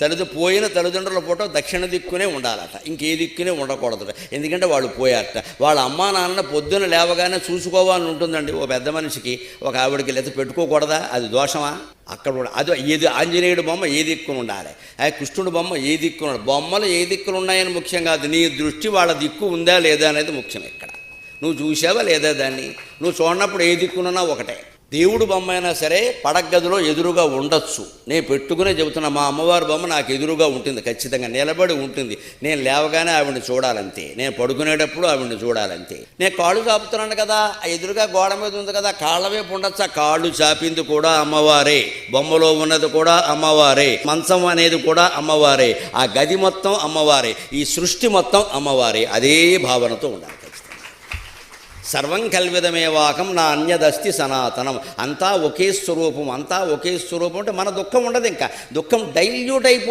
తల్లిద పోయిన తల్లిదండ్రుల ఫోటో దక్షిణ దిక్కునే ఉండాలట. ఇంకే దిక్కునే ఉండకూడదు ఎందుకంటే వాళ్ళు పోయారట. వాళ్ళ అమ్మా నాన్న పొద్దున లేవగానే చూసుకోవాలని ఉంటుందండి ఓ పెద్ద మనిషికి. ఒక ఆవిడకి లేదా పెట్టుకోకూడదా? అది దోషమా? అక్కడ కూడా అది ఏది ఆంజనేయుడు బొమ్మ ఏ దిక్కున ఉండాలి. ఆ కృష్ణుడు బొమ్మ ఏ దిక్కున బొమ్మలు ఏ దిక్కులు ఉన్నాయని ముఖ్యం కాదు. నీ దృష్టి వాళ్ళ దిక్కు ఉందా లేదా అనేది ముఖ్యం ఇక్కడ. నువ్వు చూసావా లేదా దాన్ని? నువ్వు చూడనప్పుడు ఏ దిక్కునున్నా ఒకటే. దేవుడు బొమ్మ అయినా సరే పడగదిలో ఎదురుగా ఉండొచ్చు. నేను పెట్టుకునే చెబుతున్నా మా అమ్మవారి బొమ్మ నాకు ఎదురుగా ఉంటుంది ఖచ్చితంగా నిలబడి ఉంటుంది. నేను లేవగానే ఆవిడని చూడాలంతే. నేను పడుకునేటప్పుడు ఆవిడని చూడాలంతే. నేను కాళ్ళు చాపుతున్నాను కదా ఆ ఎదురుగా గోడ మీద ఉంది కదా కాళ్ళ వైపు ఉండొచ్చు. ఆ కాళ్ళు చాపింది కూడా అమ్మవారే. బొమ్మలో ఉన్నది కూడా అమ్మవారే. మంచం అనేది కూడా అమ్మవారే. ఆ గది మొత్తం అమ్మవారే. ఈ సృష్టి మొత్తం అమ్మవారే. అదే భావనతో ఉండాలి. సర్వం కల్విదమేవాకం నా అన్యదస్తి సనాతనం. అంతా ఒకే స్వరూపం అంతా ఒకే స్వరూపం అంటే మన దుఃఖం ఉండదు ఇంకా. దుఃఖం డైల్యూట్ అయిపో